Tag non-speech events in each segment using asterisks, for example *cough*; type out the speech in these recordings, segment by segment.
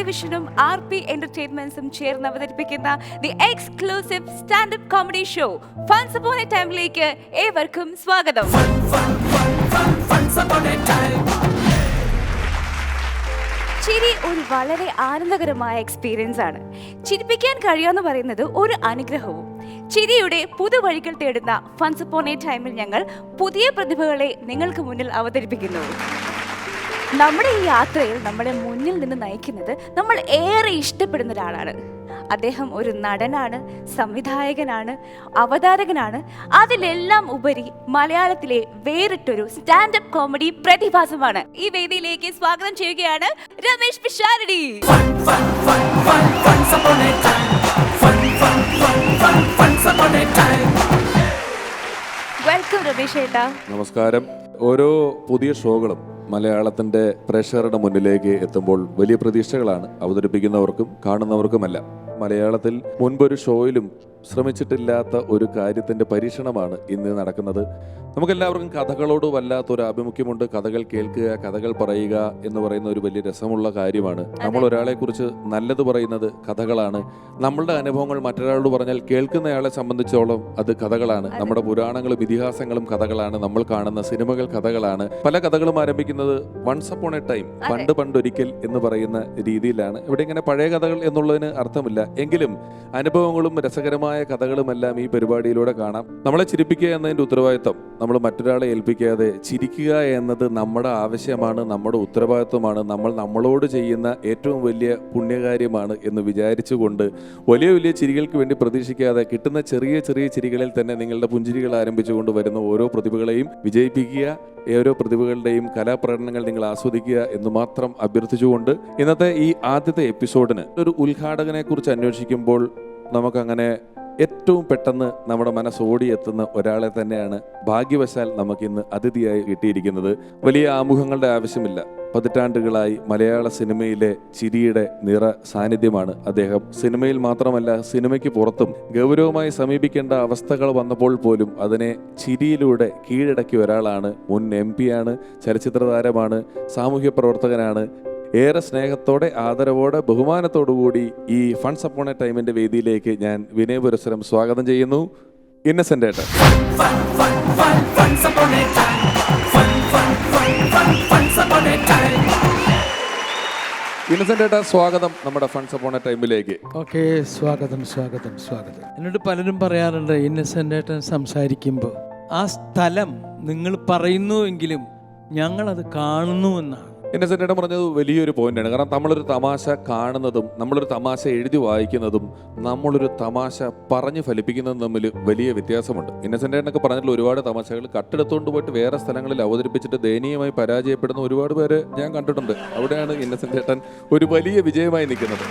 ടെലിവിഷനും R P എന്റർടൈൻമെന്റ്സും ചേർന്ന് അവതരിപ്പിക്കുന്ന the exclusive standup comedy show funs upon ടൈമിലേക്ക് ഏവർക്കും സ്വാഗതം. ചിരി ഒരു വളരെ ആനന്ദകരമായ എക്സ്പീരിയൻസ് ആണ്. ചിരിപ്പിക്കാൻ കഴിയുമെന്ന് പറയുന്നത് ഒരു അനുഗ്രഹവും. ചിരിയുടെ പുതുവഴികൾ തേടുന്ന ഫൺസ് എ ടൈമിൽ ഞങ്ങൾ പുതിയ പ്രതിഭകളെ നിങ്ങൾക്ക് മുന്നിൽ അവതരിപ്പിക്കുന്നു. നമ്മുടെ ഈ യാത്രയിൽ നമ്മളെ മുന്നിൽ നിന്ന് നയിക്കുന്നത് നമ്മൾ ഏറെ ഇഷ്ടപ്പെടുന്ന ഒരാളാണ് അദ്ദേഹം ഒരു നടനാണ് സംവിധായകനാണ് അവതാരകനാണ് അതിലെല്ലാം ഉപരി മലയാളത്തിലെ വേറിട്ടൊരു സ്റ്റാൻഡപ്പ് കോമഡി പ്രതിഭാസമാണ് ഈ വേദിയിലേക്ക് സ്വാഗതം ചെയ്യുകയാണ് രമേശ് പിഷാരടി വെൽക്കം രമേശ് ഏട്ടാ നമസ്കാരം ഓരോ പുതിയ ഷോകളും മലയാളത്തിന്റെ പ്രേക്ഷകരുടെ മുന്നിലേക്ക് എത്തുമ്പോൾ വലിയ പ്രതീക്ഷകളാണ് അവതരിപ്പിക്കുന്നവർക്കും കാണുന്നവർക്കുമല്ല. മലയാളത്തിൽ മുൻപൊരു ഷോയിലും ശ്രമിച്ചിട്ടില്ലാത്ത ഒരു കാര്യത്തിന്റെ പരീക്ഷണമാണ് ഇന്ന് നടക്കുന്നത്. നമുക്കെല്ലാവർക്കും കഥകളോട് വല്ലാത്തൊരു ആഭിമുഖ്യമുണ്ട്. കഥകൾ കേൾക്കുക കഥകൾ പറയുക എന്ന് പറയുന്ന ഒരു വലിയ രസമുള്ള കാര്യമാണ്. നമ്മൾ ഒരാളെ കുറിച്ച് നല്ലത് പറയുന്നത് കഥകളാണ്. നമ്മളുടെ അനുഭവങ്ങൾ മറ്റൊരാളോട് പറഞ്ഞാൽ കേൾക്കുന്നയാളെ സംബന്ധിച്ചോളം അത് കഥകളാണ്. നമ്മുടെ പുരാണങ്ങളും ഇതിഹാസങ്ങളും കഥകളാണ്. നമ്മൾ കാണുന്ന സിനിമകൾ കഥകളാണ്. പല കഥകളും ആരംഭിക്കുന്നത് വൺസ് അപ്പോൺ എ ടൈം പണ്ട് പണ്ടൊരിക്കൽ എന്ന് പറയുന്ന രീതിയിലാണ്. ഇവിടെ ഇങ്ങനെ പഴയ കഥകൾ എന്നുള്ളതിന് അർത്ഥമില്ല. എങ്കിലും അനുഭവങ്ങളും രസകരമായ കഥകളുമെല്ലാം ഈ പരിപാടിയിലൂടെ കാണാം. നമ്മളെ ചിരിപ്പിക്കുക എന്നതിന്റെ ഉത്തരവാദിത്വം നമ്മൾ മറ്റൊരാളെ ഏൽപ്പിക്കാതെ ചിരിക്കുക എന്നത് നമ്മുടെ ആവശ്യമാണ് നമ്മുടെ ഉത്തരവാദിത്വമാണ് നമ്മൾ നമ്മളോട് ചെയ്യുന്ന ഏറ്റവും വലിയ പുണ്യകാര്യമാണ് എന്ന് വിചാരിച്ചുകൊണ്ട് വലിയ വലിയ ചിരികൾക്ക് വേണ്ടി പ്രതീക്ഷിക്കാതെ കിട്ടുന്ന ചെറിയ ചെറിയ ചിരികളിൽ തന്നെ നിങ്ങളുടെ പുഞ്ചിരികൾ ആരംഭിച്ചുകൊണ്ട് വരുന്ന ഓരോ പ്രതിഭകളെയും വിജയിപ്പിക്കുക ഓരോ പ്രതിഭകളുടെയും കലാപ്രകടനങ്ങൾ നിങ്ങൾ ആസ്വദിക്കുക എന്ന് മാത്രം അഭ്യർത്ഥിച്ചുകൊണ്ട് ഇന്നത്തെ ഈ ആദ്യത്തെ എപ്പിസോഡിന് ഒരു ഉദ്ഘാടകനെ കുറിച്ച് അന്വേഷിക്കുമ്പോൾ നമുക്കങ്ങനെ ഏറ്റവും പെട്ടെന്ന് നമ്മുടെ മനസ്സ് ഓടിയെത്തുന്ന ഒരാളെ തന്നെയാണ് ഭാഗ്യവശാൽ നമുക്കിന്ന് അതിഥിയായി കിട്ടിയിരിക്കുന്നത്. വലിയ ആമുഖങ്ങളുടെ ആവശ്യമില്ല. പതിറ്റാണ്ടുകളായി മലയാള സിനിമയിലെ ചിരിയുടെ നിറ സാന്നിധ്യമാണ് അദ്ദേഹം. സിനിമയിൽ മാത്രമല്ല സിനിമയ്ക്ക് പുറത്തും ഗൗരവമായി സമീപിക്കേണ്ട അവസ്ഥകൾ വന്നപ്പോൾ പോലും അതിനെ ചിരിയിലൂടെ കീഴടക്കിയ ഒരാളാണ് മുൻ എം ആണ് ചലച്ചിത്ര താരമാണ് സാമൂഹ്യ പ്രവർത്തകനാണ് ഏറെ സ്നേഹത്തോടെ ആദരവോടെ ബഹുമാനത്തോടു കൂടി ഈ ഫണ്ട്സ് അപ്പോൺ എ ടൈമിന്റെ വേദിയിലേക്ക് ഞാൻ വിനയപുരസരം സ്വാഗതം ചെയ്യുന്നു. ഏട്ടൻ. ഇന്നസെന്റ് ഏട്ടാ സ്വാഗതം നമ്മുടെ ഫണ്ട്സ് അപ്പോൺ എ ടൈമിലേക്ക് ഓക്കെ സ്വാഗതം സ്വാഗതം സ്വാഗതം. എന്നോട് പലരും പറയാറുണ്ട് ഇന്നസെന്റ് ഏട്ടൻ സംസാരിക്കുമ്പോൾ ആ സ്ഥലം നിങ്ങൾ പറയുന്നു എങ്കിലും ഞങ്ങളത് കാണുന്നുവെന്നാണ്. ഇന്നസെന്റ് ഏട്ടൻ പറഞ്ഞത് വലിയൊരു പോയിന്റാണ് കാരണം നമ്മളൊരു തമാശ കാണുന്നതും നമ്മളൊരു തമാശ എഴുതി വായിക്കുന്നതും നമ്മളൊരു തമാശ പറഞ്ഞ് ഫലിപ്പിക്കുന്നതും തമ്മിൽ വലിയ വ്യത്യാസമുണ്ട്. ഇന്നസെന്റ് ഏട്ടനൊക്കെ പറഞ്ഞിട്ടുള്ള ഒരുപാട് തമാശകൾ കട്ടെടുത്തുകൊണ്ട് പോയിട്ട് വേറെ സ്ഥലങ്ങളിൽ അവതരിപ്പിച്ചിട്ട് ദയനീയമായി പരാജയപ്പെടുന്ന ഒരുപാട് പേര് ഞാൻ കണ്ടിട്ടുണ്ട്. അവിടെയാണ് ഇന്നസെന്റ് ഏട്ടൻ ഒരു വലിയ വിജയമായി നിൽക്കുന്നത്.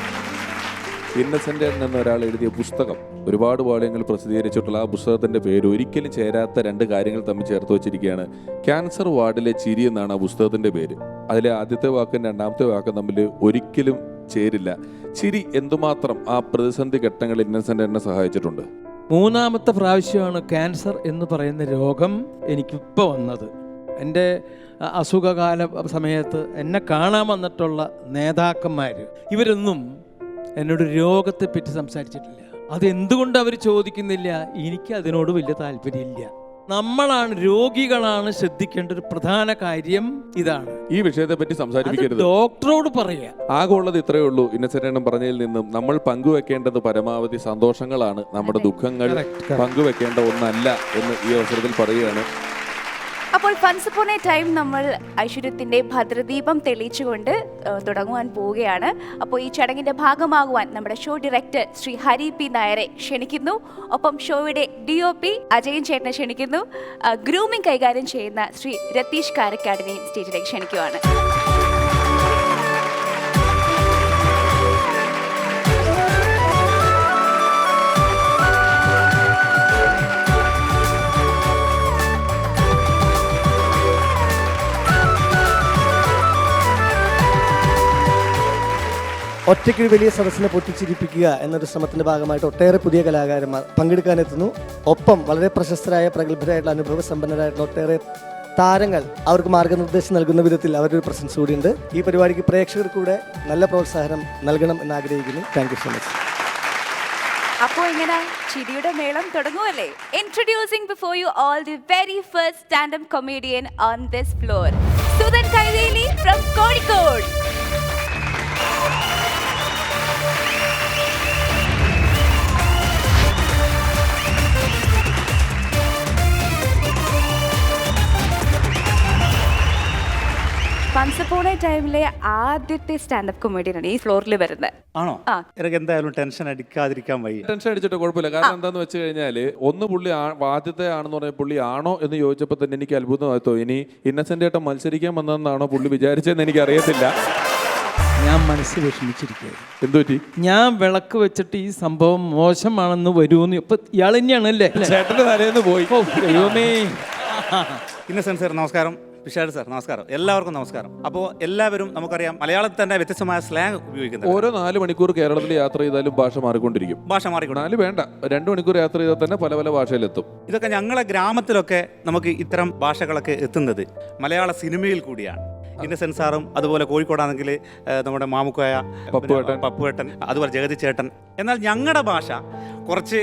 ഇന്നസെന്റ് എന്നൊരാൾ എഴുതിയ പുസ്തകം. ഒരുപാട് വാള്യങ്ങൾ പ്രസിദ്ധീകരിച്ചിട്ടുള്ള ആ പുസ്തകത്തിന്റെ പേര് ഒരിക്കലും ചേരാത്ത രണ്ട് കാര്യങ്ങൾ തമ്മിൽ ചേർത്ത് വെച്ചിരിക്കുകയാണ്. ക്യാൻസർ വാർഡിലെ ചിരി എന്നാണ് ആ പുസ്തകത്തിന്റെ പേര്. അതിലെ ആദ്യത്തെ വാക്കും രണ്ടാമത്തെ വാക്കും തമ്മിൽ ഒരിക്കലും ചേരില്ല. ചിരി എന്തുമാത്രം ആ പ്രതിസന്ധി ഘട്ടങ്ങളിൽ ഇന്നസെന്റ് എന്നെ സഹായിച്ചിട്ടുണ്ട്. മൂന്നാമത്തെ പ്രാവശ്യമാണ് ക്യാൻസർ എന്ന് പറയുന്ന രോഗം എനിക്കിപ്പോൾ വന്നത്. എന്റെ അസുഖകാല സമയത്ത് എന്നെ കാണാൻ വന്നിട്ടുള്ള നേതാക്കന്മാർ ഇവരൊന്നും എന്നോട് രോഗത്തെ പറ്റി സംസാരിച്ചിട്ടില്ല. അതെന്തുകൊണ്ട് അവർ ചോദിക്കുന്നില്ല? എനിക്ക് അതിനോട് വലിയ താല്പര്യമില്ല. നമ്മളാണ് രോഗികളാണ് ശ്രദ്ധിക്കേണ്ട ഒരു പ്രധാന കാര്യം ഇതാണ്. ഈ വിഷയത്തെ പറ്റി സംസാരിപ്പിക്കരുത് ഡോക്ടറോട് പറയുക ആകെ ഉള്ളത് ഇത്രയേ ഉള്ളൂ. ഇന്നസെറ്റേണം പറഞ്ഞതിൽ നിന്നും നമ്മൾ പങ്കുവെക്കേണ്ടത് പരമാവധി സന്തോഷങ്ങളാണ്. നമ്മുടെ ദുഃഖങ്ങൾ. പങ്കുവെക്കേണ്ട ഒന്നല്ല എന്ന് ഈ അവസരത്തിൽ പറയുകയാണ്. അപ്പോൾ ഫൺസ് എ ടൈം നമ്മൾ ഐശ്വര്യത്തിന്റെ ഭദ്രദീപം തെളിയിച്ചുകൊണ്ട് തുടങ്ങുവാൻ പോവുകയാണ്. അപ്പോൾ ഈ ചടങ്ങിന്റെ ഭാഗമാകുവാൻ നമ്മുടെ show director Sree Hari P നായരെ ക്ഷണിക്കുന്നു. ഒപ്പം ഷോയുടെ ഡി ഒ പി അജയൻ ചേട്ടനെ ക്ഷണിക്കുന്നു. ഗ്രൂമിംഗ് കൈകാര്യം ചെയ്യുന്ന ശ്രീ രതീഷ് കാരക്കാടിനെയും സ്റ്റേജിലേക്ക് ക്ഷണിക്കുവാണ്. ഒറ്റയ്ക്ക് ഒരു വലിയ സദസ്സിനെ പൊട്ടിച്ചിരിപ്പിക്കുക എന്നൊരു ശ്രമത്തിന്റെ ഭാഗമായിട്ട് ഒട്ടേറെ പുതിയ കലാകാരന്മാർ പങ്കെടുക്കാനെത്തുന്നു. ഒപ്പം വളരെ പ്രശസ്തരായ പ്രഗത്ഭരായിട്ടുള്ള അനുഭവ സമ്പന്നരായിട്ടുള്ള ഒട്ടേറെ താരങ്ങൾ അവർക്ക് മാർഗനിർദ്ദേശം നൽകുന്ന വിധത്തിൽ അവരുടെ ഒരു പ്രസൻസ് കൂടിയുണ്ട്. ഈ പരിപാടിക്ക് പ്രേക്ഷകർക്ക് കൂടെ നല്ല പ്രോത്സാഹനം നൽകണം എന്ന് ആഗ്രഹിക്കുന്നു. താങ്ക് സോ മച്ച് അപ്പോൾ എങ്ങനെ ചിരിയുടെ മേളം തുടങ്ങുമല്ലേ introducing before you all the very first standup comedian on this floor Sudhan Kaiveli from Kozhikode. Funs upon a ടൈമിലെ ആദ്യത്തെ സ്റ്റാൻഡപ്പ് കൊമേഡിയനാണ് ഈ ഫ്ലോറിൽ വരുന്നത്. ആണോ? എനിക്ക് എന്തായാലും ടെൻഷൻ അടിക്കാതിരിക്കാൻ വയ്യ. ടെൻഷൻ അടിച്ചിട്ട് കുഴപ്പമില്ല. കാരണം എന്താന്ന് വെച്ച് കഴിഞ്ഞാൽ ഒന്ന് പുള്ളി ആദ്യത്തെ ആണെന്ന് പറഞ്ഞ പുള്ളി ആണോ എന്ന് ചോദിച്ചപ്പോൾ തന്നെ എനിക്ക് അത്ഭുതമായി തോന്നി ഇനി ഇന്നസെന്റ് ആയിട്ട് മത്സരിക്കാൻ വന്നതെന്നാണോ പുള്ളി വിചാരിച്ചതെന്ന് എനിക്ക് അറിയത്തില്ല ഞാൻ മനസ്സ് വിഷമിച്ചിരിക്കുകയായിരുന്നു. എന്തുപറ്റി? ഞാൻ വിളക്ക് വെച്ചിട്ട് ഈ സംഭവം മോശമാണെന്ന് വരുമെന്ന് ഇപ്പൊ ഇയാൾ തന്നെയാണല്ലേ ചേട്ടന്റെ തലേന്ന് പോയി. ദൈവമേ. ഇന്നസെന്റ് സാർ നമസ്കാരം. പിഷാട് സാർ നമസ്കാരം. എല്ലാവർക്കും നമസ്കാരം. അപ്പോൾ എല്ലാവരും നമുക്കറിയാം മലയാളത്തിൽ തന്നെ വ്യത്യസ്തമായ സ്ലാങ് ഉപയോഗിക്കുന്നത് ഓരോ നാല് മണിക്കൂർ കേരളത്തിൽ യാത്ര ചെയ്താലും ഭാഷ മാറിക്കൊണ്ടിരിക്കും. ഭാഷ മാറിക്കൊണ്ട് നാല് വേണ്ട. രണ്ട് മണിക്കൂർ യാത്ര ചെയ്താൽ തന്നെ പല പല ഭാഷയിലെത്തും. ഇതൊക്കെ ഞങ്ങളെ ഗ്രാമത്തിലൊക്കെ നമുക്ക് ഇത്തരം ഭാഷകളൊക്കെ എത്തുന്നത് മലയാള സിനിമയിൽ കൂടിയാണ്. ഇന്നസെന്റ് സാറും അതുപോലെ കോഴിക്കോടാണെങ്കിൽ നമ്മുടെ മാമുക്കോയ പപ്പുവേട്ടൻ. പപ്പുവേട്ടൻ അതുപോലെ ജഗതി ചേട്ടൻ എന്നാൽ ഞങ്ങളുടെ ഭാഷ കുറച്ച്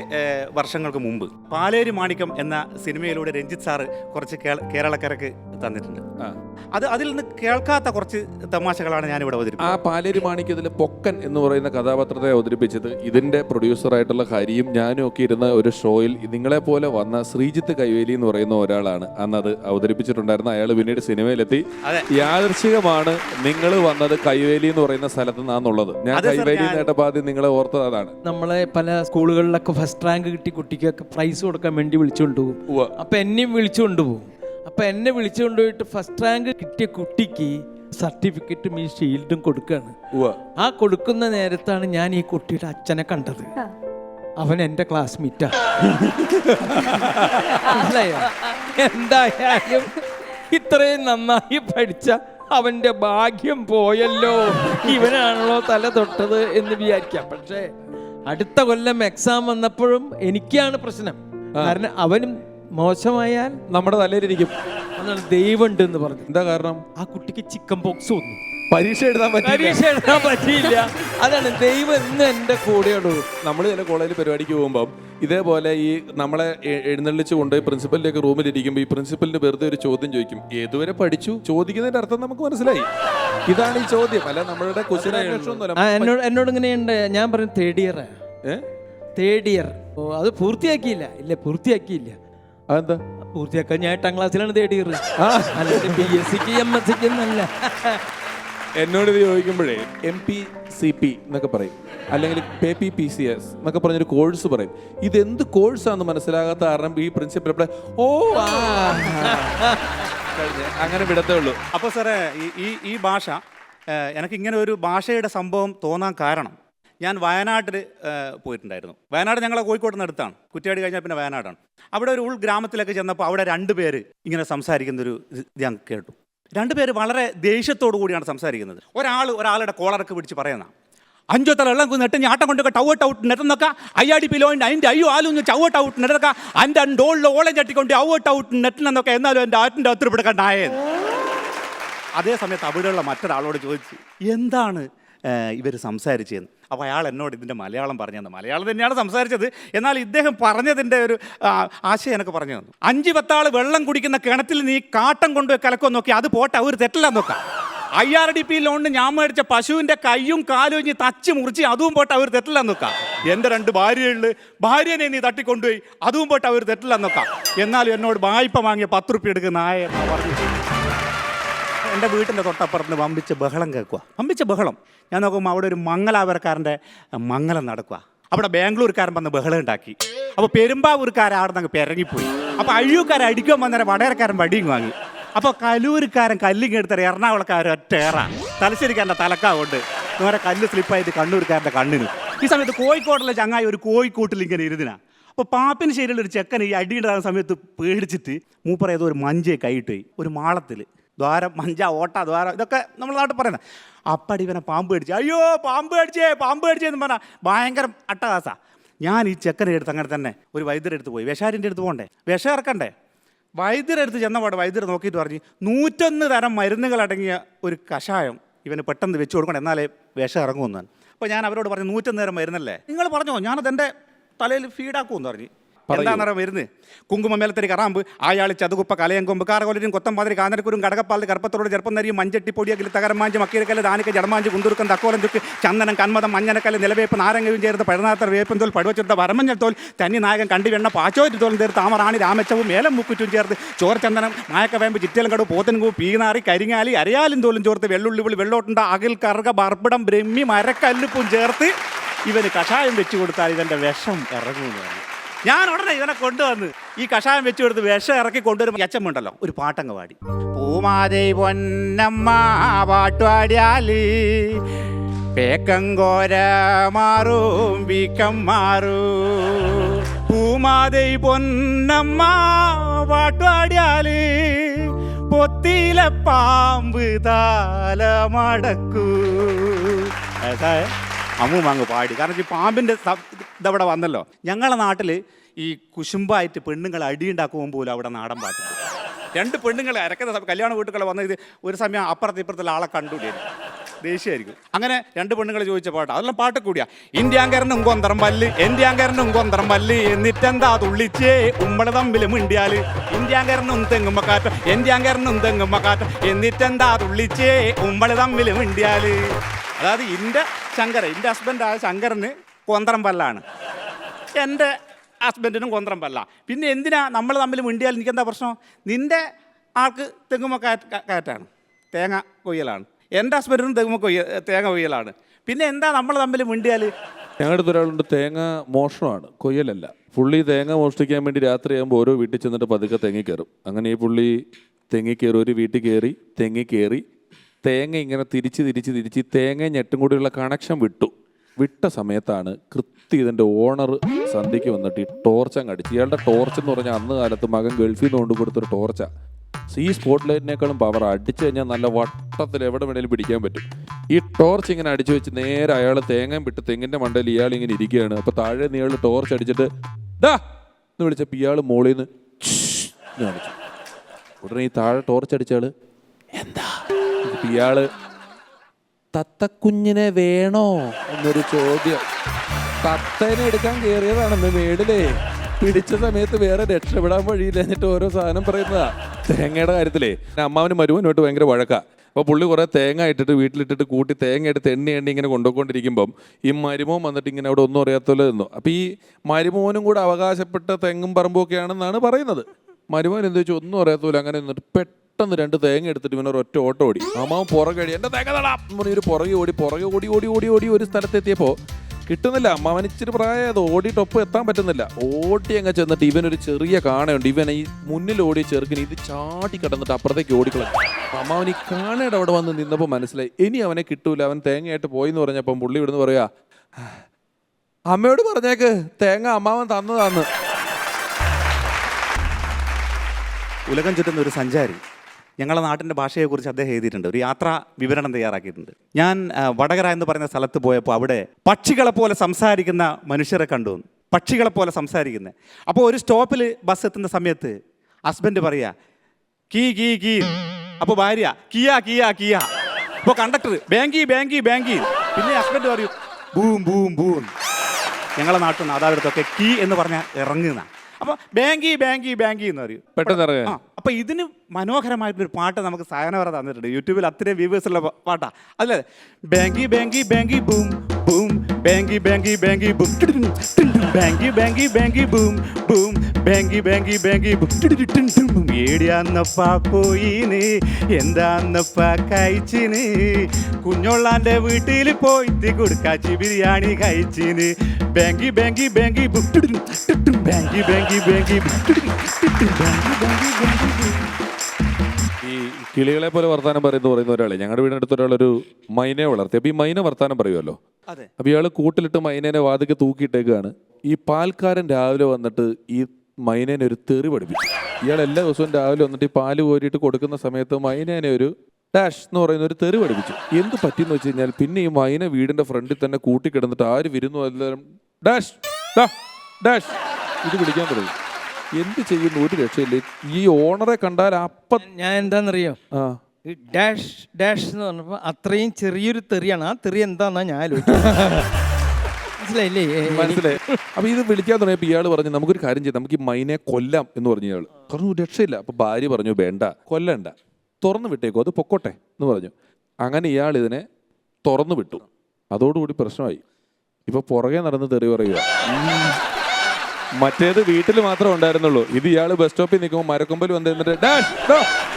വർഷങ്ങൾക്ക് മുമ്പ് പാലേരി മാണിക്കം എന്ന സിനിമയിലൂടെ രഞ്ജിത്ത് സാറ് കുറച്ച് കേരളക്കരക്ക് തന്നിട്ടുണ്ട് ആ. അത് അതിൽ നിന്ന് കേൾക്കാത്ത കുറച്ച് തമാശകളാണ് ഞാനിവിടെ ആ അവതരിപ്പിച്ചത് പാലേരി മാണിക്യത്തിലെ പൊക്കൻ എന്ന് പറയുന്ന കഥാപാത്രത്തെ അവതരിപ്പിച്ചത് ഇതിന്റെ പ്രൊഡ്യൂസറായിട്ടുള്ള ഹരിയും ഞാനും ഒക്കെ ഇരുന്ന ഒരു ഷോയിൽ നിങ്ങളെ പോലെ വന്ന ശ്രീജിത്ത് കൈവേലി എന്ന് പറയുന്ന ഒരാളാണ് അന്ന് അത് അവതരിപ്പിച്ചിട്ടുണ്ടായിരുന്നു അയാൾ പിന്നീട് സിനിമയിലെത്തി അതെ. യാദർശികമാണ് നിങ്ങൾ വന്നത് കൈവേലി എന്ന് പറയുന്ന സ്ഥലത്ത് നിന്നാന്നുള്ളത് ഞാൻ അതെ സർ, കൈവേലി ഞാൻ- ആദ്യം നിങ്ങളെ ഓർത്തത് അതാണ്. നമ്മളെ പല സ്കൂളുകളിലൊക്കെ ഫസ്റ്റ് റാങ്ക് കിട്ടി കുട്ടിക്കൊക്കെ പ്രൈസ് കൊടുക്കാൻ വേണ്ടി വിളിച്ചുകൊണ്ട് പോകും. ഉവ്വ. അപ്പം എന്നെയും വിളിച്ചുകൊണ്ടുപോകും അപ്പൊ അപ്പം എന്നെ വിളിച്ചുകൊണ്ട് പോയിട്ട് ഫസ്റ്റ് റാങ്ക് കിട്ടിയ കുട്ടിക്ക് സർട്ടിഫിക്കറ്റും ഈ ഷീൽഡും കൊടുക്കുകയാണ് ഉവ്വ. ആ കൊടുക്കുന്ന നേരത്താണ് ഞാൻ ഈ കുട്ടിയുടെ അച്ഛനെ കണ്ടത്. അവൻ എന്റെ ക്ലാസ്മേറ്റാ. മനസ്സിലായോ? എന്തായാലും ഇത്രയും നന്നായി പഠിച്ച അവന്റെ ഭാഗ്യം പോയല്ലോ. ഇവനാണല്ലോ തല തൊട്ടത് എന്ന് വിചാരിക്കാം. പക്ഷേ അടുത്ത കൊല്ലം എക്സാം വന്നപ്പോഴും എനിക്കാണ് പ്രശ്നം. കാരണം അവനും മോശമായാൽ നമ്മുടെ തലയിലിരിക്കും. അതാണ് ദൈവമുണ്ട് എന്ന് പറഞ്ഞു. എന്താ കാരണം? ആ കുട്ടിക്ക് ചിക്കൻ ബോക്സ് വന്നു. പരീക്ഷ എഴുതാൻ പറ്റില്ല പരീക്ഷ എഴുതാൻ പറ്റിയില്ല. അതാണ് ദൈവം എന്ന് എന്റെ കൂടെയുള്ളൂ. നമ്മൾ ചില കോളേജിൽ പരിപാടിക്ക് പോകുമ്പോൾ ഇതേപോലെ ഈ നമ്മളെ എ- എഴുന്നള്ളിച്ച് കൊണ്ടുപോയി പ്രിൻസിപ്പലിന്റെ ഒക്കെ റൂമിൽ ഇരിക്കുമ്പോൾ ഈ പ്രിൻസിപ്പലിന് വെറുതെ ഒരു ചോദ്യം ചോദിക്കും. ഏതുവരെ പഠിച്ചു? ചോദിക്കുന്നതിന്റെ അർത്ഥം നമുക്ക് മനസ്സിലായി. ഇതാണ് ഈ ചോദ്യം. അല്ല നമ്മളുടെ ആ എന്നോട് എന്നോട് ഇങ്ങനെയുണ്ട്. ഞാൻ പറയും തേർഡ് ഇയർ? തേർഡ് ഇയർ ഓ അത് പൂർത്തിയാക്കിയില്ല. ഇല്ല പൂർത്തിയാക്കിയില്ല. അതെന്താ? പൂർത്തിയാക്കാൻ ഞാൻ എട്ടാം ക്ലാസ്സിലാണ് തേർഡ് ഇയർ അല്ലാതെ ബി എസ് സിക്ക് എം എസ് സിക്ക് എന്നല്ല എന്നോട് ഇത് ചോദിക്കുമ്പോഴേ എം പി സി പി എന്നൊക്കെ പറയും. അല്ലെങ്കിൽ പേ പി പി സി എസ് എന്നൊക്കെ പറഞ്ഞൊരു കോഴ്സ് പറയും. ഇതെന്ത് കോഴ്സാന്ന് മനസ്സിലാകാത്ത കാരണം ഈ പ്രിൻസിപ്പൽ ഇവിടെ ഓ അങ്ങനെ വിടത്തേ ഉള്ളൂ. അപ്പോൾ സാറേ ഈ ഈ ഭാഷ എനിക്ക് ഇങ്ങനെ ഒരു ഭാഷയുടെ സംഭവം തോന്നാൻ കാരണം ഞാൻ വയനാട്ടിൽ പോയിട്ടുണ്ടായിരുന്നു. വയനാട് ഞങ്ങളെ കോഴിക്കോട് നിന്ന് അടുത്താണ്. കുറ്റിയാടി കഴിഞ്ഞാൽ പിന്നെ വയനാടാണ്. അവിടെ ഒരു ഉൾഗ്രാമത്തിലൊക്കെ ചെന്നപ്പോൾ അവിടെ രണ്ട് പേര് ഇങ്ങനെ സംസാരിക്കുന്നൊരു ഇത് ഞാൻ കേട്ടു. രണ്ട് പേര് വളരെ ദേഷ്യത്തോടു കൂടിയാണ് സംസാരിക്കുന്നത്. ഒരാൾ ഒരാളുടെ കോളറൊക്കെ പിടിച്ച് പറയുന്ന അഞ്ചോ തല വെള്ളം നെട്ട് ആട്ടം കൊണ്ടൊക്കെ ടൗട്ട് ഔട്ട് നെട്ടെന്നൊക്കെ അയ്യാടി പിലോയിന്റെ അതിന്റെ അയ്യോ ആലും ചവട്ട് ഔട്ട് നെട്ടൊക്കെ എന്റെ ഡോളിൽ ഓളം ചട്ടിക്കൊണ്ട് ഔട്ട് ഔട്ട് നെറ്റിനെന്നൊക്കെ എന്നാലും എന്റെ ആറ്റിന്റെ അത്ര പിടിക്കണ്ടായത് അതേ സമയത്ത് അവിടെയുള്ള മറ്റൊരാളോട് ചോദിച്ചു എന്താണ് ഇവർ സംസാരിച്ചതെന്ന് അപ്പോൾ അയാൾ എന്നോട് ഇതിന്റെ മലയാളം പറഞ്ഞു തന്നു. മലയാളം തന്നെയാണ് സംസാരിച്ചത്. എന്നാൽ ഇദ്ദേഹം പറഞ്ഞതിന്റെ ഒരു ആശയം എനിക്ക് പറഞ്ഞു തന്നു. അഞ്ച് പത്താൾ വെള്ളം കുടിക്കുന്ന കിണറ്റിൽ നീ കാട്ടം കൊണ്ട് കലക്കോ നോക്കി. അത് പോട്ടെ ഒരു തെറ്റില്ല നോക്കാം. ഐ ആർ ഡി പി ലോണിന് ഞാൻ മേടിച്ച പശുവിന്റെ കയ്യും കാലും ഇഞ്ഞ് തച്ച് മുറിച്ച് അതും പോട്ടെ അവർ തെറ്റില്ല നോക്കാം. എന്റെ രണ്ട് ഭാര്യകളിൽ ഭാര്യനെ നീ തട്ടിക്കൊണ്ടുപോയി അതും പോട്ടെ അവർ തെറ്റില്ല നോക്കാം. എന്നാലും എന്നോട് വായ്പ വാങ്ങിയ പത്ത് റുപ്യ എടുക്കുന്ന ആയ എന്നാ പറഞ്ഞു എന്റെ വീട്ടിന്റെ തൊട്ടപ്പുറത്ത് വമ്പിച്ച ബഹളം കേൾക്കുക വമ്പിച്ച ബഹളം. ഞാൻ നോക്കുമ്പോൾ അവിടെ ഒരു മംഗലാപുരക്കാരന്റെ മംഗലം നടക്കുക അവിടെ ബാംഗ്ലൂർക്കാരൻ വന്ന് ബഹളം ഉണ്ടാക്കി. അപ്പോൾ പെരുമ്പാവൂർക്കാരൻ അവിടെ നിന്ന് പിറങ്ങിപ്പോയി അപ്പോൾ അഴിയൂക്കാരൻ അടിക്കാൻ വന്നേരം വടയരക്കാരൻ വടിയും വാങ്ങി. അപ്പോൾ കലൂർക്കാരൻ കല്ലിങ് എടുത്തറ എറണാകുളക്കാരൻ ഒറ്റേറ തലശ്ശേരിക്കാരന്റെ തലക്കാവുണ്ട്. നേരെ കല്ല് സ്ലിപ്പായിട്ട് കണ്ണൂർക്കാരന്റെ കണ്ണിന് ഈ സമയത്ത് കോഴിക്കോട്ടിലെ ചങ്ങായി ഒരു കോഴിക്കോട്ടിൽ ഇങ്ങനെ ഇരുന്നിനാ. അപ്പോൾ പാപ്പിന് ശരിയുള്ള ഒരു ചെക്കൻ ഈ അടിയുടെ സമയത്ത് പേടിച്ചിട്ട് മൂപ്പറ ഏതോ ഒരു മഞ്ചയെ കൈയിട്ട് ഒരു മാളത്തിൽ ദ്വാരം മഞ്ച ഓട്ട ദ്വാരം ഇതൊക്കെ നമ്മൾ നാട്ടിൽ പറയുന്നത്. അപ്പടി ഇവനെ പാമ്പ് കടിച്ചു അയ്യോ പാമ്പ് കടിച്ചേ പാമ്പ് കടിച്ചേ എന്ന് പറഞ്ഞാൽ ഭയങ്കര അട്ടഹാസ. ഞാൻ ഈ ചെക്കനെ എടുത്ത് അങ്ങനെ തന്നെ ഒരു വൈദ്യരെ എടുത്ത് പോയി. വിഷാരിന്റെ അടുത്ത് പോകണ്ടേ? വിഷം ഇറക്കണ്ടേ? വൈദ്യരെടുത്ത് ചെന്നപാട് വൈദ്യർ നോക്കിയിട്ട് പറഞ്ഞു നൂറ്റൊന്ന് തരം മരുന്നുകൾ അടങ്ങിയ ഒരു കഷായം ഇവന് പെട്ടെന്ന് വെച്ച് കൊടുക്കണം എന്നാലേ വിഷം ഇറങ്ങുമെന്ന് അപ്പോൾ ഞാൻ അവരോട് പറഞ്ഞു നൂറ്റൊന്ന് തരം മരുന്നല്ലേ? നിങ്ങൾ പറഞ്ഞോ ഞാനത് എന്റെ തലയിൽ ഫീഡാക്കുമെന്ന് പറഞ്ഞു. എന്താണെന്നറിയാം വരുന്നത് കുങ്കുമമേലത്തരി കറാമ്പ് ആയാളി ചതുകുപ്പ കലയങ്കൊമ്പ് കാറകൊലരും കൊത്തമ്പാതിരി കാനരക്കുരും കടകപ്പാൽ കർപ്പത്തോട് ചെറുപ്പനരിയും മഞ്ചട്ടി പൊടിയകിൽ തകരമാഞ്ച് മക്കീരക്കല്ല് ദാനിക്ക ജടമാഞ്ച് കുന്തുരുക്കം തക്കോലം ചുക്ക് ചന്ദനം കന്മതം മഞ്ഞനക്കല്ല് നിലവേപ്പ് നാരങ്ങയും ചേർത്ത് പഴനാത്തർ വേപ്പൻ തോൽ പടുവച്ചിട്ട വരമഞ്ഞൽ തോൽ തന്നി നായകൻ കണ്ടി വെണ്ണ പാച്ചോറ്റ് തോലും തീർത്ത് താമറാണി രാമച്ചവും മേലം മുക്കുറ്റും ചേർത്ത് ചോരചന്ദനം നായക്കവേമ്പ് ചിറ്റലും കടു പോത്തൻകൂ പീനാറി കരിങ്ങാലി അരയാലും തോലും ചേർത്ത് വെള്ളുള്ളി വിളി വെള്ളോട്ടുണ്ട അകിൽ കറുക ബർപ്പിടം ബ്രഹ്മി മരക്കല്ലുപ്പും ചേർത്ത് ഇവന് കഷായം വെച്ചു കൊടുത്താൽ ഇവന്റെ വിഷം ഇറങ്ങുമെന്ന് പറഞ്ഞു. ഞാൻ ഉടനെ ഇവനെ കൊണ്ടുവന്ന് ഈ കഷായം വെച്ചു കൊടുത്ത് വിഷം ഇറക്കി കൊണ്ടുവരുമ്പോൾ അച്ഛമ്മുണ്ടല്ലോ ഒരു പാട്ടങ്ങ് പാടി. പൂമാതേ പൊന്നമ്മ പാട്ടുപാടിയാൽ. പേക്കങ്കോര മാറും വീക്കം മാറൂ. പൂമാതേ പൊന്നമ്മ പാട്ടുപാടിയാലി. പൊത്തിയിലെ പാമ്പ് താല മടക്കൂ ഏതാ അമ്മു അങ്ങ് പാടി. കാരണം പാമ്പിന്റെ ഇതവിടെ വന്നല്ലോ. ഞങ്ങളുടെ നാട്ടിൽ ഈ കുശുമ്പായിട്ട് പെണ്ണുങ്ങൾ അടിയുണ്ടാക്കുമ്പോൾ പോലും അവിടെ നാടൻ പാട്ട്. രണ്ട് പെണ്ണുങ്ങളെ അരക്കുന്ന സമയം കല്യാണ വീട്ടുകൾ വന്ന ഇത് ഒരു സമയം അപ്പുറത്ത് ഇപ്പുറത്തുള്ള ആളെ കണ്ടുകൂടിയായിരുന്നു ദേഷ്യമായിരിക്കും. അങ്ങനെ രണ്ട് പെണ്ണുങ്ങൾ ചോദിച്ച പാട്ട് അതെല്ലാം പാട്ട് കൂടിയാ. ഇന്ത്യാങ്കരനും കൊന്തറം പല്ല് എന്ത്യാങ്കരനും കൊന്തറം പല്ല് എന്നിട്ടെന്താ തുള്ളിച്ചേ? ഉമ്മളെ തമ്മിൽ മിണ്ടിയാൽ. ഇന്ത്യാങ്കരനും തെങ്ങുമ്മക്കാറ്റം എന്ത്യാങ്കരനും തെങ്ങുമ്മക്കാറ്റം എന്നിട്ടെന്താ തുള്ളിച്ചേ? ഉമ്മളെ തമ്മിൽ മിണ്ടിയാൽ. അതായത് എന്റെ ശങ്കർ എന്റെ ഹസ്ബൻഡായ ശങ്കറിന് കൊന്തറം പല്ലാണ്. എന്റെ ഹസ്ബൻഡിനും കൊന്തറം പല്ല. പിന്നെ എന്തിനാ നമ്മൾ തമ്മിൽ മിണ്ടിയാൽ എനിക്കെന്താ പ്രശ്നം? നിന്റെ ആൾക്ക് തെങ്ങുമ കയറ്റാണ് തേങ്ങ കൊയ്യലാണ്. എന്റെ ഹസ്ബൻഡിനും തെങ്ങുമ കൊയ്യ തേങ്ങ കൊയ്യലാണ്. പിന്നെ എന്താ നമ്മൾ തമ്മിൽ മിണ്ടിയാൽ ഞങ്ങളുടെ ഒരാളുണ്ട് തേങ്ങ മോഷണമാണ് കൊയ്യലല്ല. പുള്ളി തേങ്ങ മോഷ്ടിക്കാൻ വേണ്ടി രാത്രിയാകുമ്പോൾ ഓരോ വീട്ടിൽ ചെന്നിട്ട് പതുക്കെ തെങ്ങി കയറും. അങ്ങനെ ഈ പുള്ളി തെങ്ങി കയറി ഒരു വീട്ടിൽ കയറി തെങ്ങി കയറി തേങ്ങ ഇങ്ങനെ തിരിച്ച് തിരിച്ച് തിരിച്ച് തേങ്ങ ഞെട്ടും കൂടിയുള്ള കണക്ഷൻ വിട്ടു. വിട്ട സമയത്താണ് കൃത്യം ഇതിന്റെ ഓണർ സന്ധ്യയ്ക്ക് വന്നിട്ട് ഈ ടോർച്ച് അങ്ങ് അടിച്ചു ഇയാളുടെ ടോർച്ച് എന്ന് പറഞ്ഞാൽ അന്ന് കാലത്ത് മകൻ ഗൾഫിൽ നിന്ന് കൊണ്ട് കൊടുത്തൊരു ടോർച്ചാ ഈ സ്പോട്ട് ലൈറ്റിനേക്കാളും പവർ അടിച്ചു കഴിഞ്ഞാൽ നല്ല വട്ടത്തിൽ എവിടെ വേണേലും പിടിക്കാൻ പറ്റും. ഈ ടോർച്ച് ഇങ്ങനെ അടിച്ചു വെച്ച് നേരെ അയാൾ തേങ്ങ വിട്ട് തെങ്ങിന്റെ മണ്ടയിൽ ഇയാൾ ഇങ്ങനെ ഇരിക്കുകയാണ്. അപ്പോൾ താഴെ ഇയാൾ ടോർച്ച് അടിച്ചിട്ട് ഡാ എന്ന് വിളിച്ചപ്പോൾ ഇയാൾ മോളിൽ നിന്ന് ഉടനെ ഈ താഴെ ടോർച്ച് അടിച്ചാൽ എന്താ? ഇയാൾ തത്തക്കുഞ്ഞിനെ വേണോ? എന്നൊരു ചോദ്യം. തത്തേനെ എടുക്കാൻ കയറിയതാണെന്ന് മേടിലേ. പിടിച്ച സമയത്ത് വേറെ രക്ഷപ്പെടാൻ വഴിയില്ല എന്നിട്ട് ഓരോ സാധനം പറയുന്നതാ. തേങ്ങയുടെ കാര്യത്തിലേ. അമ്മാവന് മരുവനുമായിട്ട് ഭയങ്കര വഴക്കാ. അപ്പോൾ പുള്ളി കുറേ തേങ്ങ ഇട്ടിട്ട് വീട്ടിലിട്ടിട്ട് കൂട്ടി തേങ്ങ എടുത്ത് എണ്ണി എണ്ണി ഇങ്ങനെ കൊണ്ടുപോയിക്കൊണ്ടിരിക്കുമ്പം ഈ മരുമോൻ വന്നിട്ട് ഇങ്ങനെ അവിടെ ഒന്നും അറിയാത്തല്ലോ നിന്നു. അപ്പോൾ ഈ മരുമോനും കൂടെ അവകാശപ്പെട്ട തെങ്ങും പറമ്പും പറയുന്നത്. മരുമോൻ എന്ത് വെച്ചാൽ ഒന്നും അറിയാത്തല്ലോ അങ്ങനെ നിന്നിട്ട് രണ്ട് തേങ്ങ എടുത്തിട്ട് ഇവനൊരു ഒറ്റ ഓട്ടോ ഓടി. അമ്മാവൻ പുറകെ എന്റെ തേങ്ങ തടാം. എന്ന് പറഞ്ഞ് ഒരു പുറകെ ഓടി പുറകെ ഓടി ഓടി ഓടി ഓടി ഒരു സ്ഥലത്തെത്തിയപ്പോൾ കിട്ടുന്നില്ല. അമ്മാവൻ ഇച്ചിരി പ്രായം അത് ഓടിയിട്ട് എത്താൻ പറ്റുന്നില്ല. ഓടി അങ്ങ് ചെന്നിട്ട് ഇവനൊരു ചെറിയ കാണയുണ്ട്. ഇവൻ ഈ മുന്നിൽ ഓടിയ ചെറുക്കിന് ഇത് ചാടി കിടന്നിട്ട് അപ്പുറത്തേക്ക് ഓടിക്കളഞ്ഞു. അമ്മാവൻ ഈ കാണയുടെ അവിടെ വന്ന് നിന്നപ്പോൾ മനസ്സിലായി. ഇനി അവനെ കിട്ടൂല അവൻ തേങ്ങയായിട്ട് പോയി എന്ന് പറഞ്ഞപ്പം പുള്ളി ഇവിടുന്ന് പറയാ അമ്മയോട് പറഞ്ഞേക്ക് തേങ്ങ അമ്മാവൻ തന്നതാന്ന്. ഉലകം ചുറ്റുന്ന ഒരു സഞ്ചാരി ഞങ്ങളുടെ നാട്ടിന്റെ ഭാഷയെക്കുറിച്ച് അദ്ദേഹം എഴുതിയിട്ടുണ്ട്. ഒരു യാത്രാ വിവരണം തയ്യാറാക്കിയിട്ടുണ്ട്. ഞാൻ വടകര എന്ന് പറയുന്ന സ്ഥലത്ത് പോയപ്പോൾ അവിടെ പക്ഷികളെ പോലെ സംസാരിക്കുന്ന മനുഷ്യരെ കണ്ടു. പക്ഷികളെ പോലെ സംസാരിക്കുന്നത് അപ്പോൾ ഒരു സ്റ്റോപ്പിൽ ബസ് എത്തുന്ന സമയത്ത് ഹസ്ബൻഡ് പറയുക കീ കീ കീ. അപ്പോൾ ഭാര്യ കിയാ കിയാ കിയാ. അപ്പോൾ കണ്ടക്ടർ ബാങ്കി ബാങ്കി ബാങ്കി. പിന്നെ ഹസ്ബൻഡ് പറയും ബൂം ബൂം ബൂം. ഞങ്ങളെ നാട്ടിൽ നിന്ന് നാദാവിടത്തൊക്കെ കീ എന്ന് പറഞ്ഞാൽ ഇറങ്ങുന്ന അപ്പോൾ ബാങ്കി ബാങ്കി ബാങ്കി എന്ന് പറയും. പെട്ടെന്ന് ഇറങ്ങുക. അപ്പോൾ അപ്പൊ ഇതിന് മനോഹരമായിട്ടൊരു പാട്ട് നമുക്ക് സായനവറ തന്നിട്ടുണ്ട്. യൂട്യൂബിൽ അത്രയും വ്യൂവേഴ്സ് ഉള്ള അതല്ലേ ബാങ്കി ബാങ്കി ബാങ്കി ബൂം ബൂം ബാങ്കി ബാങ്കി ബാങ്കി ബൂം ടിടിടിൻ, ടിടിൻ, ബാങ്കി ബാങ്കി ബാങ്കി ബൂം ബൂം ബാങ്കി ബാങ്കി ബാങ്കി ബൂം ടിടിടിൻ, ടിൻ, ടിൻ, ബൂം. ഏടിയാന്നപ്പാ പോയിന്. എന്താന്നപ്പാ കഴിച്ചിന്. കുഞ്ഞൊള്ളാന്റെ വീട്ടിൽ പോയിട്ട് കൊടുക്കാച്ചി ബിരിയാണി കഴിച്ചിന്. ബാങ്കി ബാങ്കി ബാങ്കി ബും ടിടിടിൻ, ടിടിൻ, ബാങ്കി ബാങ്കി ബാങ്കി ബുക്ക് ബാങ്കി ബാങ്കി ബാങ്കി കിളികളെ പോലെ വർത്താനം പറയുന്ന പറയുന്ന ഒരാളെ. ഞങ്ങളുടെ വീടിനടുത്ത് ഒരാളൊരു മൈനയെ വളർത്തി. അപ്പോൾ ഈ മൈന വർത്താനം പറയുമല്ലോ അതെ. അപ്പോൾ ഇയാൾ കൂട്ടിലിട്ട് മൈനേനെ വാതിക്ക് തൂക്കിയിട്ടേക്കാണ്. ഈ പാൽക്കാരൻ രാവിലെ വന്നിട്ട് ഈ മൈനേനെ ഒരു തെറി പഠിപ്പിച്ചു. ഇയാൾ എല്ലാ ദിവസവും രാവിലെ വന്നിട്ട് ഈ പാൽ കോരിയിട്ട് കൊടുക്കുന്ന സമയത്ത് മൈനേനെ ഒരു ഡാഷ് എന്ന് പറയുന്ന ഒരു തെറി പഠിപ്പിച്ചു. എന്ത് പറ്റിയെന്ന് വെച്ച് കഴിഞ്ഞാൽ പിന്നെ ഈ മൈന വീടിന്റെ ഫ്രണ്ടിൽ തന്നെ കൂട്ടിക്കിടന്നിട്ട് ആര് വിരുന്നു എല്ലാവരും ഡാഷ് ഡാഷ്. ഇത് പിടിക്കാൻ തുടങ്ങി. എന്ത് ചെയ്യുന്നു ഒരു രക്ഷയില്ല. ഈ ഓണറെ കണ്ടാൽ അപ്പ ഞാൻ എന്താണെന്നറിയോ? ആ. ഈ ഡാഷ് ഡാഷ് എന്ന് പറഞ്ഞപ്പോൾ അത്രയും ചെറിയൊരു തെറിയാണ്. ആ തെറി എന്താന്നാ ഞാൻ ആലോചിക്കുന്നത് *laughs* മനസ്സിലായില്ലേ? മനസ്സിലായി. അപ്പൊ ഇത് വിളിക്കാൻ തുടങ്ങിയപ്പോ ഇയാൾ പറഞ്ഞു നമുക്കൊരു കാര്യം ചെയ്യാം. നമുക്ക് ഈ മൈനെ കൊല്ലാം എന്ന് പറഞ്ഞു ഇയാൾ പറഞ്ഞു രക്ഷയില്ല. അപ്പൊ ഭാര്യ പറഞ്ഞു വേണ്ട കൊല്ലണ്ട. തുറന്നു വിട്ടേക്കോ. അത് പൊക്കോട്ടെ എന്ന് പറഞ്ഞു. അങ്ങനെ ഇയാൾ ഇതിനെ തുറന്നു വിട്ടു. അതോടുകൂടി പ്രശ്നമായി. ഇപ്പൊ പുറകെ നടന്ന് തെറി പറയുക. മറ്റേത് വീട്ടിൽ മാത്രമേ ഉണ്ടായിരുന്നുള്ളൂ. ഇത് ഇയാൾ ബസ് സ്റ്റോപ്പിൽ നിൽക്കുമ്പോൾ മരക്കൊമ്പിൽ വന്ന് എന്നിട്ട് ഡാഷ്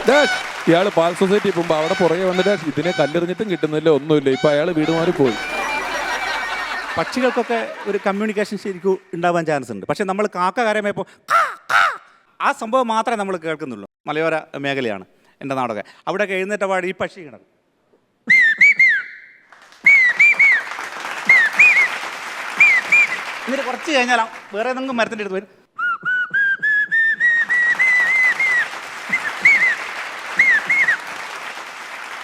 ഡാഷ്. ഇയാൾ പാൽ സൊസൈറ്റി പോകുമ്പോൾ അവിടെ പുറകെ വന്ന് ഡാഷ് ഇതിനെ കല്ലെറിഞ്ഞിട്ടും കിട്ടുന്നില്ല ഒന്നുമില്ല. ഇപ്പൊ അയാൾ വീട് മാറി പോയി. പക്ഷികൾക്കൊക്കെ ഒരു കമ്മ്യൂണിക്കേഷൻ ശരിക്കും ഉണ്ടാവാൻ ചാൻസ് ഉണ്ട്. പക്ഷെ നമ്മൾ കാക്ക കരമയപ്പോൾ ആ സംഭവം മാത്രമേ നമ്മൾ കേൾക്കുന്നുള്ളൂ. മലയോര മേഖലയാണ് എന്റെ നാടൊക്കെ അവിടെയൊക്കെ എഴുന്നേറ്റ ഈ പക്ഷി കിടക്കും എന്നിട്ട് കുറച്ച് കഴിഞ്ഞാൽ വേറെ ഏതെങ്കിലും മരത്തിന്റെ അടുത്ത് വരും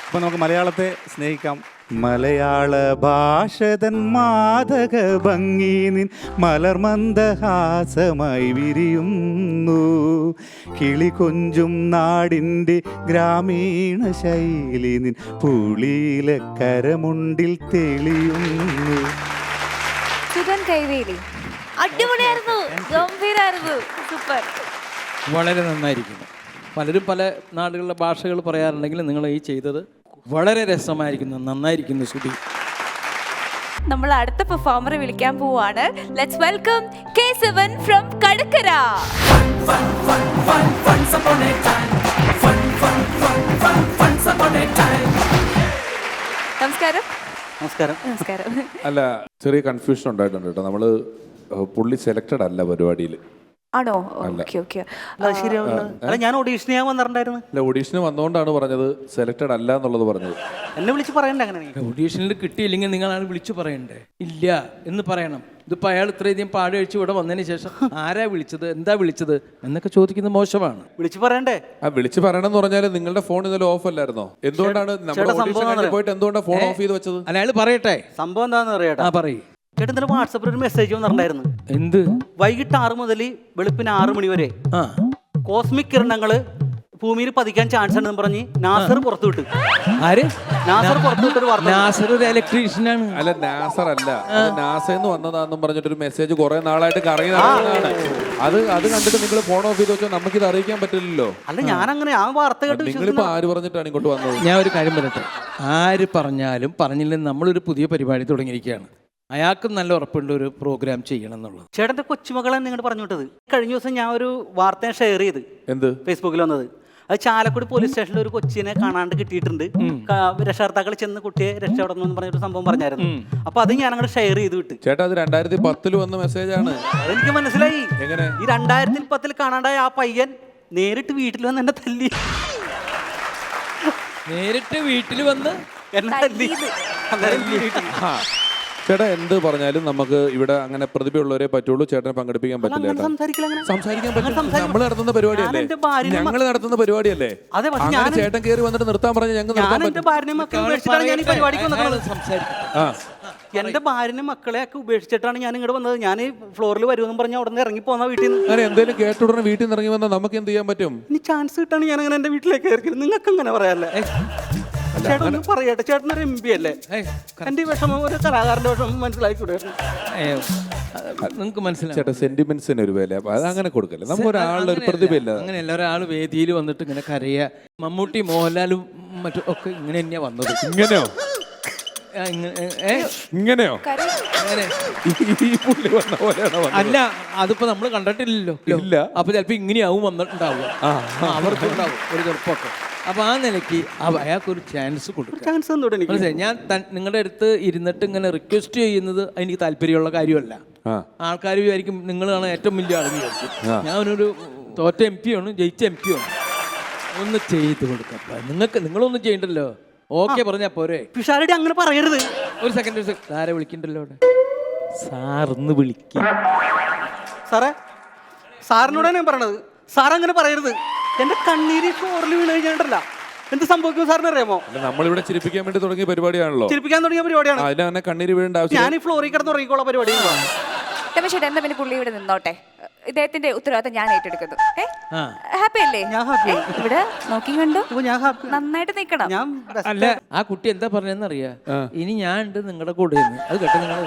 അപ്പൊ നമുക്ക് മലയാളത്തെ സ്നേഹിക്കാം. മലയാള ഭാഷതൻ മാതക ഭംഗി നിൻ മലർമന്ദഹാസമായി വിരിയുന്നു. കിളി കൊഞ്ചും നാടിന്റെ ഗ്രാമീണ ശൈലി നിൻ പുളിയിലെ കരമുണ്ടിൽ തെളിയുന്നു. കൈവേലി. അടിപൊളിയായിരുന്നു. ഗംഭീരായിരുന്നു. സൂപ്പർ വളരെ നന്നായിരിക്കുന്നു. പലരും പല നാടുകളിലെ ഭാഷകൾ പറയാറുണ്ടെങ്കിലും നിങ്ങൾ ഈ ചെയ്തത് വളരെ രസമായിരിക്കുന്നു. നന്നായിരിക്കുന്നു ശ്രുതി നമ്മൾ അടുത്ത പെർഫോമറെ വിളിക്കാൻ പോവാണ്. Let's welcome K seven from Kadakkara നമസ്കാരം. നമസ്കാരം. നമസ്കാരം. അല്ല ചെറിയ കൺഫ്യൂഷൻ ഉണ്ടായിട്ടുണ്ട് കേട്ടോ. നമ്മൾ പുള്ളി സെലക്റ്റഡ് അല്ല പരിപാടിയിൽ ആണോ? Okay okay. അത് ശരിയാവില്ല അല്ല ഞാൻ ഓഡീഷൻ ചെയ്യാൻ വന്നിട്ടുണ്ടായിരുന്നു. അല്ല ഓഡീഷന് വന്നുകൊണ്ടാണ് പറഞ്ഞത്. സെലക്റ്റഡ് അല്ല എന്നുള്ളത് പറഞ്ഞത്. എന്നെ വിളിച്ച് പറയണ്ട അങ്ങനെ ഓഡീഷനിൽ കിട്ടിയില്ലെങ്കിൽ നിങ്ങളാണ് വിളിച്ചു പറയണ്ടേ? ഇല്ല എന്ന് പറയണം. ഇതിപ്പോൾ അയാൾ ഇത്രയധികം പാടി കഴിച്ച് ഇവിടെ വന്നതിന് ശേഷം ആരാ വിളിച്ചത്? എന്താ വിളിച്ചത്? എന്നൊക്കെ ചോദിക്കുന്നത് മോശമാണ്. വിളിച്ചു പറയണ്ടേ? ആ വിളിച്ചു പറയണം എന്ന് പറഞ്ഞാൽ നിങ്ങളുടെ ഫോൺ ഇന്നലെ ഓഫ് അല്ലായിരുന്നോ? എന്തുകൊണ്ടാണ് നമ്മുടെ ഓഡീഷൻ പോയിട്ട് എന്തുകൊണ്ടാണ് ഫോൺ ഓഫ് ചെയ്ത് വെച്ചത്? അല്ല അയാൾ പറയട്ടെ. സംഭവം എന്താണെന്ന് അറിയട്ടെ ആ പറയ്. ചേട്ടൻ ഇന്നലെ വാട്സപ്പിൽ ഒരു മെസ്സേജ് വന്നിട്ടുണ്ടായിരുന്നു. എന്ത്? വൈകിട്ട് ആറ് മുതൽ വെളുപ്പിന് ആറ് മണി വരെ. കോസ്മിക് കിരണങ്ങൾ ഭൂമിയിൽ പതിക്കാൻ ചാൻസ് ഉണ്ടെന്ന് പറഞ്ഞ് നാസർ പുറത്തു വിട്ടു. ആര്? നാസർ പുറത്തു വിട്ടൊരു വാർത്ത നാസർ ഒരു ഇലക്ട്രീഷ്യനാണ് അല്ല നാസർ അല്ല. നാസന്ന് പറഞ്ഞിട്ട് ഒരു മെസ്സേജ് കുറെ നാളായിട്ട് കറങ്ങി നടക്കുന്നതാണ്. അത് അത് കണ്ടിട്ട് നിങ്ങൾ ഫോൺ ഓഫ് ചെയ്ത് വെച്ചാൽ ഇത് അറിയിക്കാൻ പറ്റില്ലല്ലോ. അല്ല ഞാൻ അങ്ങനെ ആ വാർത്ത കേട്ട് നിങ്ങളിപ്പോ ആര് പറഞ്ഞിട്ടാണ് ഇങ്ങോട്ട് വന്നത്? ഞാൻ ഒരു കാര്യം പറയട്ടെ. ആര് പറഞ്ഞാലും പറഞ്ഞില്ലെന്ന് നമ്മളൊരു പുതിയ പരിപാടി തുടങ്ങിയിരിക്കുകയാണ്. അയാൾക്കും നല്ല ഉറപ്പുള്ള ഒരു പ്രോഗ്രാം ചെയ്യണം എന്നുള്ളത്. ചേട്ടന്റെ കൊച്ചുമകളെ നിങ്ങൾ പറഞ്ഞു വിട്ടത് കഴിഞ്ഞ ദിവസം ഞാൻ ഒരു വാർത്ത ഷെയർ ചെയ്ത് എന്ത്? ഫേസ്ബുക്കിൽ വന്നത്. അത് ചാലക്കുടി പോലീസ് സ്റ്റേഷനിൽ ഒരു കൊച്ചിനെ കാണാണ്ട് കിട്ടിയിട്ടുണ്ട്. രക്ഷകർത്താക്കൾ ചെന്ന് കുട്ടിയെ രക്ഷപ്പെടണം എന്ന് പറഞ്ഞൊരു സംഭവം പറഞ്ഞായിരുന്നു. അപ്പൊ അത് ഞാൻ അങ്ങോട്ട് ഷെയർ ചെയ്ത് വിട്ടു. ചേട്ടാ അത് രണ്ടായിരത്തി പത്തിൽ വന്ന ആണ്. അതെനിക്ക് മനസ്സിലായി. എങ്ങനെ? ഈ രണ്ടായിരത്തി പത്തിൽ കാണാണ്ടായ ആ പയ്യൻ നേരിട്ട് വീട്ടിൽ വന്ന് എന്നെ തല്ലി. നേരിട്ട് വീട്ടിൽ വന്ന്? എന്നെ തല്ലി. ചേട്ടാ എന്ത് പറഞ്ഞാലും നമുക്ക് ഇവിടെ അങ്ങനെ പ്രതിഭയുള്ളവരെ പറ്റുള്ളൂ. ചേട്ടനെ പങ്കെടുപ്പിക്കാൻ പറ്റില്ല അങ്ങനെ ചേട്ടാ സംസാരിക്കില്ല അങ്ങനെ? സംസാരിക്കാൻ പറ്റും. നമ്മൾ നടത്തുന്ന പരിപാടിയല്ലേ ഭാര്യനെ ഞങ്ങൾ നടത്തുന്ന പരിപാടിയല്ലേ? അതെ, പക്ഷെ അങ്ങനെ ഞാൻ- ചേട്ടൻ കയറി വന്നിട്ട് നിർത്താൻ പറഞ്ഞ ഞങ്ങൾ ഞാൻ നിർത്താൻ എന്റെ പറ്റും. ഭാര്യനെ മക്കളെ ഉപേക്ഷിച്ചിട്ടാണ് ഞാൻ ഈ പരിപാടിക്ക് വന്നത്? സംസാരിക്കും ആ. എന്റെ ഭാര്യനെ മക്കളെ ഒക്കെ ഉപേക്ഷിച്ചിട്ടാണ് ഞാൻ ഇങ്ങോട്ട് വന്നത്. ഞാൻ ഫ്ലോറിൽ വരുമെന്ന് പറഞ്ഞ ഉടനെ ഇറങ്ങി പോന്ന വീട്ടിൽ നിന്ന്. അങ്ങനെ എന്തെങ്കിലും കേട്ടുടനെ വീട്ടിൽ നിന്ന് ഇറങ്ങി വന്നാൽ നമുക്ക് എന്ത് ചെയ്യാൻ പറ്റും? ഇനി ചാൻസ് കിട്ടാണ് ഞാൻ അങ്ങനെ എന്റെ വീട്ടിലേക്ക് കയറി നിങ്ങൾക്ക് അങ്ങനെ പറയാല്ലേ ചേട്ടൻ ഒന്ന് പറയട്ടെ ചേട്ടൻ ഒരു എം പി അല്ലേ? എന്റെ വിഷമം ഒരു കലാകാരന്റെ വിഷമം മനസ്സിലാക്കിക്കൂടെ നിങ്ങൾക്ക് മനസ്സിലായി ചേട്ടാ സെന്റിമെന്റ്സിന് ഒരു വില. അപ്പൊ അത് അങ്ങനെ കൊടുക്കല്ലേ? നമുക്ക് ഒരാളുടെ ഒരു പ്രതിഭയില്ല? അങ്ങനെയല്ല. ഒരാൾ വേദിയിൽ വന്നിട്ട് ഇങ്ങനെ കരയ മമ്മൂട്ടി മോഹൻലാലും മറ്റും ഒക്കെ ഇങ്ങനെ തന്നെയാ വന്നത്. ഇങ്ങനെയോ? ഇങ്ങനെയോ? അങ്ങനെ. ഈ പുള്ളി വന്ന പോലെയാണോ വന്നത്? അല്ല അതിപ്പോ നമ്മൾ കണ്ടിട്ടില്ലല്ലോ. ഇല്ല. അപ്പൊ ചിലപ്പോ ഇങ്ങനെയാവും വന്നിട്ടുണ്ടാവുക. അവർക്കുണ്ടാവും ഒരു ചെറുപ്പമൊക്കെ. അപ്പൊ ആ നിലയ്ക്ക് അയാൾക്ക് ഒരു ചാൻസ് കൊടുക്കുക. ചാൻസ് എനിക്ക് മനസ്സിലായി? ഞാൻ തൻ- നിങ്ങളുടെ അടുത്ത് ഇരുന്നിട്ട് ഇങ്ങനെ റിക്വസ്റ്റ് ചെയ്യുന്നത് എനിക്ക് താല്പര്യമുള്ള കാര്യമല്ല. ആ. ആൾക്കാർ വിചാരിക്കും നിങ്ങളാണ് ഏറ്റവും വലിയ ആളെന്ന് വിചാരിക്കും. ഞാനൊരു തോറ്റ എം പി ആണ് ജയിച്ച എം പി ആണ് ഒന്ന് ചെയ്ത് കൊടുക്കപ്പ. നിങ്ങൾക്ക് നിങ്ങളൊന്നും ചെയ്യണ്ടല്ലോ. ഓക്കെ പറഞ്ഞാ പോരെ. പിഷാരടി അങ്ങനെ പറയരുത്. ഒരു സെക്കൻഡ് ഒരു സെക്കൻഡ് ആരെ വിളിക്കണ്ടല്ലോ അവിടെ? സാറിന്ന് വിളിക്ക. സാറേ സാറിനോടാണ് ഞാൻ പറയണത്. സാർ അങ്ങനെ പറയരുത്. എന്റെ കണ്ണീര് ഫ്ലോറിൽ വീണ് കഴിഞ്ഞിട്ടല്ല എന്ത് സംഭവിക്കും സാറിന് അറിയാമോ? നമ്മൾ നമ്മളിവിടെ ചിരിപ്പിക്കാൻ വേണ്ടി തുടങ്ങിയ പരിപാടിയാണല്ലോ. ചിരിപ്പിക്കാൻ തുടങ്ങിയ പരിപാടിയാണ്. അതിന് അങ്ങനെ കണ്ണീര് വീഴേണ്ട ആവശ്യം ഞാൻ ഈ ഫ്ലോറിൽ കിടന്ന് ഉറങ്ങിക്കോളാം പരിപാടി രമേശ് ചേട്ടാ എന്താ പിന്നെ പുള്ളി ഇവിടെ നിന്നോട്ടെ? ഇദ്ദേഹത്തിന്റെ ഉത്തരവാദിത്തം ഞാൻ ഏറ്റെടുക്കുന്നു. ഹാപ്പി അല്ലേ? ഏ, ഇവിടെ നോക്കി കണ്ടു. ഞാൻ ഹാപ്പി. നന്നായിട്ട് നിൽക്കണം. ഞാൻ best. അല്ല ആ കുട്ടി എന്താ പറഞ്ഞതെന്ന് അറിയാ? ഇനി ഞാൻ ഉണ്ട് നിങ്ങളുടെ കൂടെ അത് കേട്ടോ നിങ്ങൾ.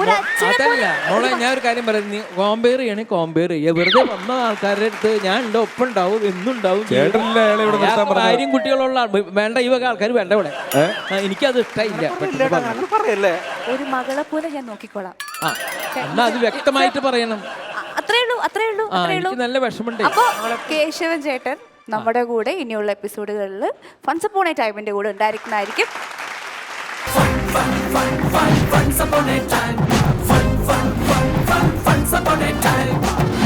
ഒരു അച്ഛനെ അതല്ല മോളെ ഞാൻ ഒരു കാര്യം പറയാം. നീ കോമ്പയർ ചെയ്യണേ കോമ്പയർ ചെയ്യുക വെറുതെ വന്ന ആൾക്കാരുടെ അടുത്ത് ഞാൻ ഉണ്ട് ഒപ്പം ഉണ്ടാവും എന്നും ഉണ്ടാവും അയാളെ ഇവിടെ നിർത്താൻ അയാൾക്ക് പറഞ്ഞത്? ഭാര്യയും കുട്ടികളുള്ള ആൾ. വേണ്ട ഈ വക ആൾക്കാർ വേണ്ട ഇവിടെ. ആ, എനിക്കത് ഇഷ്ടമില്ല പെട്ടെന്ന് പറയല്ലേ ഒരു മകളെ പോലെ ഞാൻ നോക്കിക്കോളാം. എന്നാ അത് വ്യക്തമായിട്ട് പറയണം. അത്രേ ഉള്ളൂ അത്രേ ഉള്ളൂ അത്രേ ഉള്ളൂ. നല്ല വിഷമുണ്ട് അപ്പോൾ കേശവൻ ചേട്ടൻ നമ്മുടെ കൂടെ ഇനിയുള്ള എപ്പിസോഡുകളിൽ ഫൺസ് പോണ ടൈമിന്റെ കൂടെ ഉണ്ടായിരിക്കുന്നതായിരിക്കും. Once upon a time, fun, fun, fun, fun, once upon a time.